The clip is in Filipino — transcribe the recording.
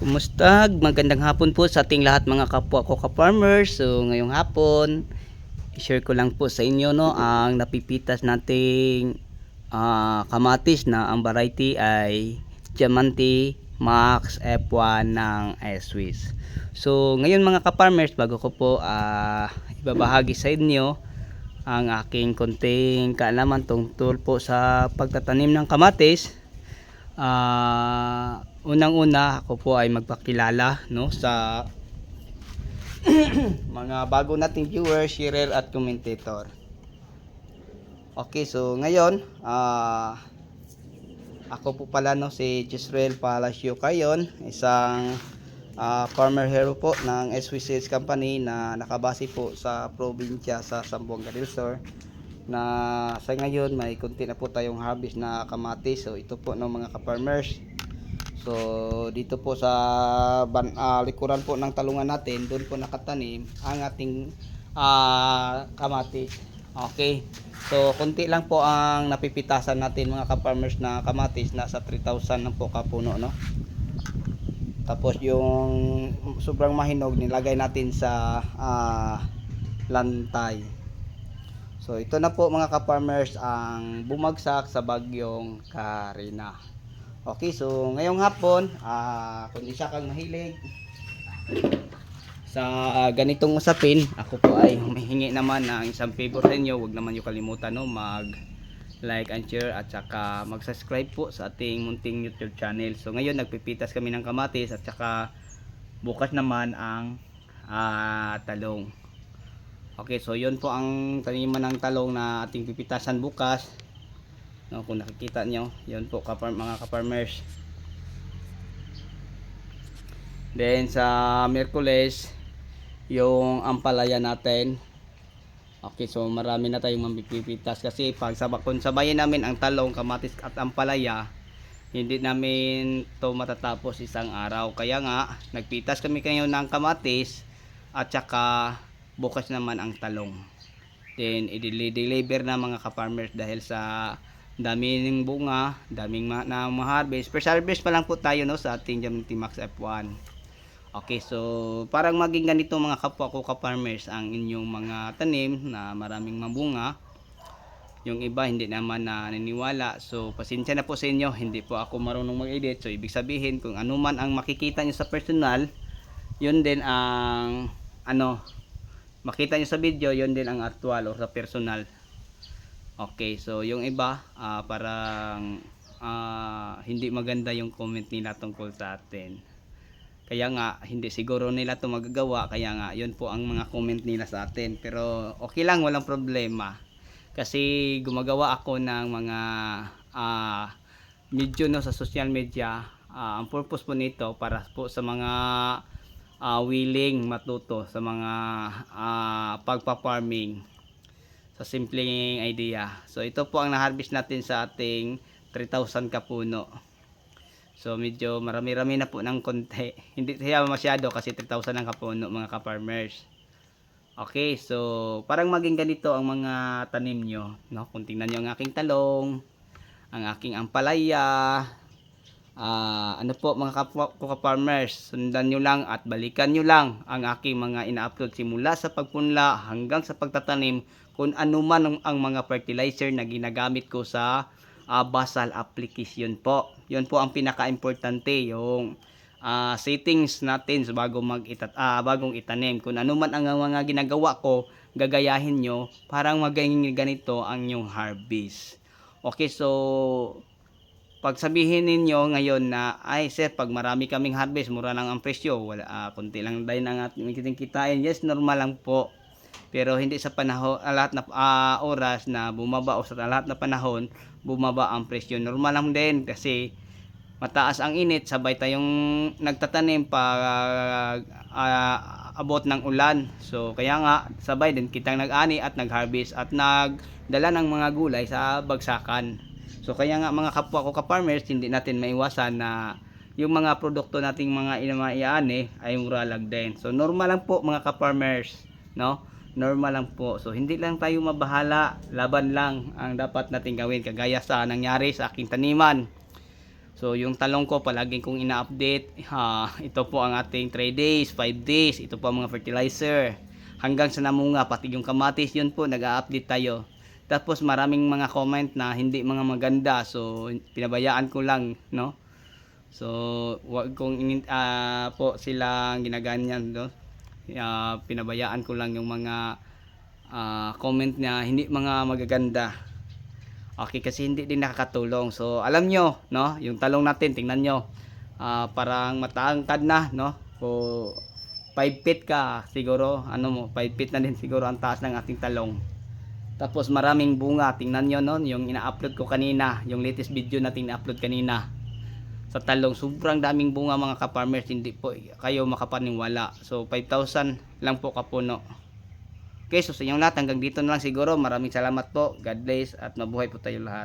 Kumusta? Magandang hapon po sa ating lahat mga kapwa ko ka-farmers. So ngayong hapon, i-share ko lang po sa inyo no ang napipitas nating ah, kamatis na ang variety ay Diamante Max F1 ng Swiss. So ngayon mga ka-farmers, bago ko po ah, ibabahagi sa inyo ang aking konting kaalaman tungkol po sa pagtatanim ng kamatis. Ah, unang-una ako po ay magpakilala no sa mga bago nating viewers, sharer at commentator. Okay, so ngayon, ah ako po pala no si Jisrael Palacio Cayon, isang ah, farmer hero po ng SW Seeds Company na nakabase po sa probinsya sa Zamboanga del Sur na sa ngayon may konti na po tayong harvest na kamatis so ito po ng mga ka-farmers so dito po sa ban, ah, likuran po ng talungan natin doon po nakatanim ang ating ah, kamatis. Okay. So konti lang po ang napipitasan natin mga ka-farmers na kamatis. Nasa 3,000 na po kapuno no? Tapos yung sobrang mahinog nilagay natin sa ah, lantay. So ito na po mga ka-farmers ang bumagsak sa bagyong Karina. Okay, so ngayong hapon, ah kung isa kang mahilig sa ah, ganitong usapin, ako po ay humihingi naman ng isang favor sa inyo. Huwag naman niyo kalimutan no, mag like and share at saka mag-subscribe po sa ating munting YouTube channel. So ngayon nagpipitas kami ng kamatis at saka bukas naman ang ah, talong. Okay, so yun po ang taniman ng talong na ating pipitasan bukas. No, kung nakikita nyo, yun po kapar mga kaparmers. Then sa Merkules, yung ampalaya natin. Okay, so marami na tayong mapipitas kasi pag sabak kung sabayin namin ang talong, kamatis at ampalaya, hindi namin to matatapos isang araw. Kaya nga, nagpitas kami kayo ng kamatis at saka bukas naman ang talong. Then, i-deliver na mga ka-farmers dahil sa dami ng bunga, daming ma na ma-harvest. First harvest pa lang po tayo no, sa ating Diamante Max F1. Okay, so parang maging ganito mga kapwa ko ka-farmers ang inyong mga tanim na maraming mabunga. Yung iba hindi naman na naniniwala. So pasensya na po sa inyo, hindi po ako marunong mag-edit. So ibig sabihin kung ano man ang makikita nyo sa personal, yun din ang ano makita nyo sa video, yun din ang actual or sa personal. Okay, so yung iba, ah, parang ah, hindi maganda yung comment nila tungkol sa atin. Kaya nga, hindi siguro nila to magagawa. Kaya nga, yun po ang mga comment nila sa atin. Pero okay lang, walang problema. Kasi gumagawa ako ng mga ah, video no, sa social media. Ah, ang purpose po nito para po sa mga ah, willing matuto sa mga ah, pagpa-farming sa simpleng idea. So ito po ang na-harvest natin sa ating 3,000 kapuno. So medyo marami-rami na po ng konti. Hindi siya masyado kasi 3,000 ang kapuno mga ka-farmers. Okay, so parang maging ganito ang mga tanim nyo. No? Kung tingnan nyo ang aking talong, ang aking ampalaya, Ah, ano po mga kapwa ko ka-farmers, sundan nyo lang at balikan nyo lang ang aking mga ina-upload simula sa pagpunla hanggang sa pagtatanim kung ano man ang, ang mga fertilizer na ginagamit ko sa ah, basal application po. Yun po ang pinaka-importante yung ah, settings natin bago mag itat ah, bagong itanim. Kung ano man ang mga ginagawa ko, gagayahin nyo parang maging ganito ang yung harvest. Okay, so pag sabihin ninyo ngayon na ay sir pag marami kaming harvest mura lang ang presyo. Wala ah, konti lang din ang ating kitain yes normal lang po. Pero hindi sa panahon ah, lahat na ah, oras na bumaba o sa lahat na panahon bumaba ang presyo. Normal lang din kasi mataas ang init sabay tayong nagtatanim pag ah, abot ng ulan. So kaya nga sabay din kitang nag-ani at nag-harvest at nagdala ng mga gulay sa bagsakan So kaya nga mga kapwa ko ka-farmers, hindi natin maiwasan na yung mga produkto nating mga inamaiane ay mura lang din. So normal lang po mga ka-farmers, no? Normal lang po. So hindi lang tayo mabahala, laban lang ang dapat nating gawin kagaya sa nangyari sa aking taniman. So yung talong ko palaging kong ina-update. Ha, ito po ang ating 3 days, 5 days. Ito po ang mga fertilizer. Hanggang sa namunga pati yung kamatis yun po nag-update tayo. Tapos maraming mga comment na hindi mga maganda. So pinabayaan ko lang, no? So wag kong ah, po silang ginaganyan, no? Ah, pinabayaan ko lang yung mga ah, comment na hindi mga magaganda. Okay, kasi hindi din nakakatulong. So, alam nyo, no? Yung talong natin, tingnan nyo. Ah, parang matangkad na, no? O 5 feet ka, siguro, ano mo, 5 feet na din siguro ang taas ng ating talong. Tapos maraming bunga, tingnan nyo, no? Yung ina-upload ko kanina, yung latest video natin na-upload kanina. Sa talong, sobrang daming bunga mga ka-farmers, hindi po kayo makapaniwala. So, 5,000 lang po kapuno. Okay, so sa inyong lahat, hanggang dito na lang siguro. Maraming salamat po. God bless at mabuhay po tayo lahat.